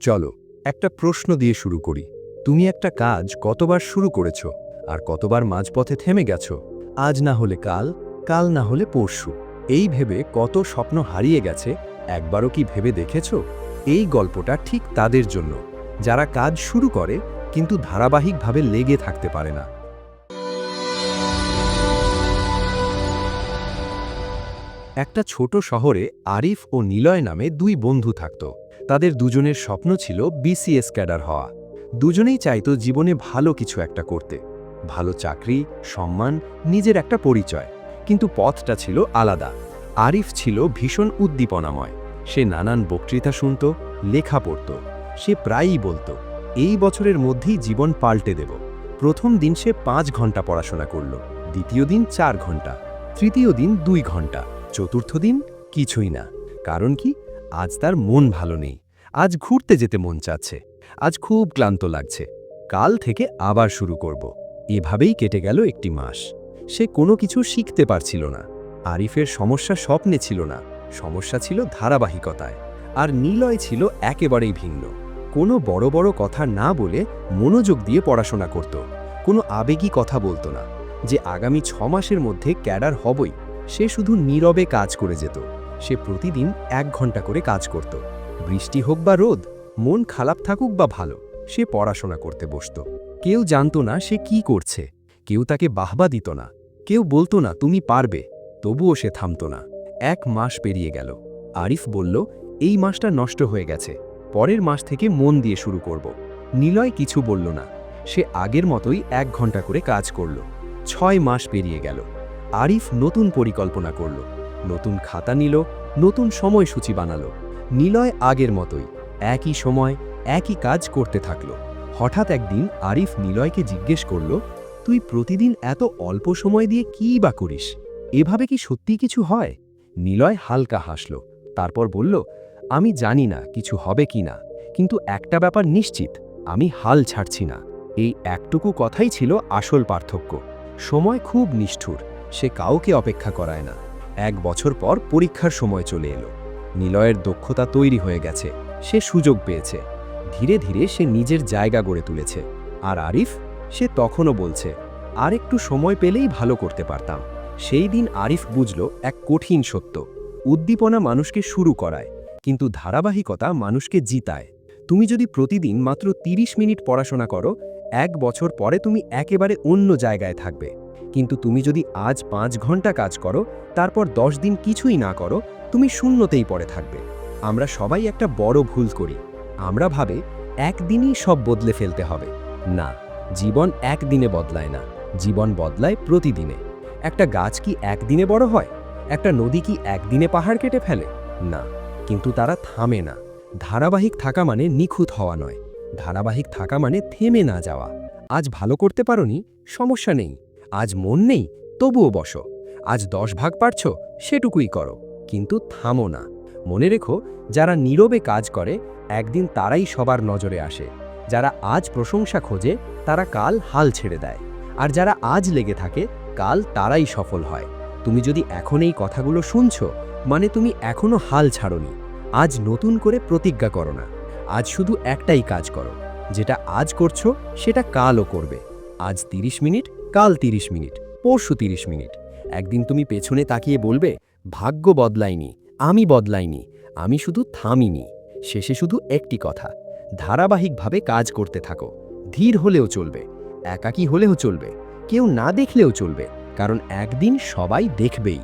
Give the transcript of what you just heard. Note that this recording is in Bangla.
চলো, একটা প্রশ্ন দিয়ে শুরু করি। তুমি একটা কাজ কতবার শুরু করেছ আর কতবার মাঝপথে থেমে গেছ? আজ না হলে কাল কাল না হলে পরশু। এই ভেবে কত স্বপ্ন হারিয়ে গেছে, একবারও কি ভেবে দেখেছ? এই গল্পটা ঠিক তাদের জন্য। যারা কাজ শুরু করে, কিন্তু ধারাবাহিকভাবে লেগে থাকতে পারে না। একটা ছোট শহরে আরিফ ও নিলয় নামে দুই বন্ধু থাকত। তাদের দুজনের স্বপ্ন ছিল বিসিএস ক্যাডার হওয়া। দুজনেই চাইতো জীবনে ভালো কিছু একটা করতে। ভালো চাকরি, সম্মান, নিজের একটা পরিচয়। কিন্তু পথটা ছিল আলাদা। আরিফ ছিল ভীষণ উদ্দীপনাময়। সে নানান বক্তৃতা শুনত, লেখা পড়ত। সে প্রায়ই বলতো, এই বছরের মধ্যেই জীবন পাল্টে দেব। প্রথম দিন সে পাঁচ ঘণ্টা পড়াশোনা করল, দ্বিতীয় দিন চার ঘণ্টা, তৃতীয় দিন দুই ঘণ্টা। চতুর্থ দিন কিছুই না। কারণ কি? আজ তার মন ভালো নেই। আজ ঘুরতে যেতে মন চাচ্ছে। আজ খুব ক্লান্ত লাগছে। কাল থেকে আবার শুরু করব। এভাবেই কেটে গেল একটি মাস। সে কোনো কিছু শিখতে পারছিল না। আরিফের সমস্যা স্বপ্নে ছিল না। সমস্যা ছিল ধারাবাহিকতায়। আর নিলয় ছিল একেবারেই ভিন্ন। কোনো বড় বড় কথা না বলে মনোযোগ দিয়ে পড়াশোনা করত। কোনো আবেগী কথা বলতো না যে আগামী ছ মাসের মধ্যে ক্যাডার হবই। সে শুধু নীরবে কাজ করে যেত। সে প্রতিদিন এক ঘণ্টা করে কাজ করত। বৃষ্টি হোক বা রোদ, মন খারাপ থাকুক বা ভালো, সে পড়াশোনা করতে বসত। কেউ জানত না সে কি করছে। কেউ তাকে বাহবা দিত না। কেউ বলতো না, তুমি পারবে। তবুও সে থামত না। এক মাস পেরিয়ে গেল। আরিফ বলল, এই মাসটা নষ্ট হয়ে গেছে। পরের মাস থেকে মন দিয়ে শুরু করব। নিলয় কিছু বলল না। সে আগের মতোই এক ঘণ্টা করে কাজ করল। ছয় মাস পেরিয়ে গেল। আরিফ নতুন পরিকল্পনা করল। নতুন খাতা নিল, নতুন সময়সূচি বানালো। নিলয় আগের মতোই, একই সময়, একই কাজ করতে থাকল। হঠাৎ একদিন আরিফ নিলয়কে জিজ্ঞেস করল, তুই প্রতিদিন এত অল্প সময় দিয়ে কী বা করিস? এভাবে কি সত্যি কিছু হয়? নিলয় হালকা হাসল, তারপর বলল, আমি জানি না কিছু হবে কি না, কিন্তু একটা ব্যাপার নিশ্চিত, আমি হাল ছাড়ছি না। এই একটুকু কথাই ছিল আসল পার্থক্য। সময় খুব নিষ্ঠুর সে কাউকে অপেক্ষা করায় না। এক বছর পর পরীক্ষার সময় চলে এলো। নিলয়ের দক্ষতা তৈরি হয়ে গেছে। সে সুযোগ পেয়েছে। ধীরে ধীরে সে নিজের জায়গা গড়ে তুলেছে। আর আরিফ, সে তখনও বলছে, আর একটু সময় পেলেই ভালো করতে পারতাম। সেই দিন আরিফ বুঝল, এক কঠিন সত্য। উদ্দীপনা মানুষকে শুরু করায়, কিন্তু ধারাবাহিকতা মানুষকে জিতায়। তুমি যদি প্রতিদিন মাত্র ৩০ মিনিট পড়াশোনা করো, এক বছর পরে তুমি একেবারে অন্য জায়গায় থাকবে। কিন্তু তুমি যদি আজ পাঁচ ঘণ্টা কাজ করো, তারপর দশ দিন কিছুই না করো, তুমি শূন্যতেই পড়ে থাকবে। আমরা সবাই একটা বড় ভুল করি। আমরা ভাবে একদিনই সব বদলে ফেলতে হবে। না, জীবন একদিনে বদলায় না। জীবন বদলায় প্রতিদিনে। একটা গাছ কি একদিনে বড় হয়? একটা নদী কি একদিনে পাহাড় কেটে ফেলে? না, কিন্তু তারা থামে না। ধারাবাহিক থাকা মানে নিখুঁত হওয়া নয়। ধারাবাহিক থাকা মানে থেমে না যাওয়া। আজ ভালো করতে পারোনি, সমস্যা নেই। আজ মন নেই, তবুও বসো। আজ দশ ভাগ পারছ, সেটুকুই করো। কিন্তু থামো না। মনে রেখো, যারা নীরবে কাজ করে, একদিন তারাই সবার নজরে আসে। যারা আজ প্রশংসা খোঁজে, তারা কাল হাল ছেড়ে দেয়। আর যারা আজ লেগে থাকে, কাল তারাই সফল হয়। তুমি যদি এখন এই কথাগুলো শুনছ মানে তুমি এখনও হাল ছাড়নি। আজ নতুন করে প্রতিজ্ঞা করো না। আজ শুধু একটাই কাজ করো। যেটা আজ করছ, সেটা কালও করবে। আজ ৩০ মিনিট কাল ৩০ মিনিট, পরশু ৩০ মিনিট। একদিন তুমি পেছনে তাকিয়ে বলবে, ভাগ্য বদলায়নি, আমি বদলাইনি আমি শুধু থামিনি। শেষে শুধু একটি কথা, ধারাবাহিকভাবে কাজ করতে থাকো। ধীর হলেও চলবে, একাকী হলেও চলবে, কেউ না দেখলেও চলবে, কারণ একদিন সবাই দেখবেই।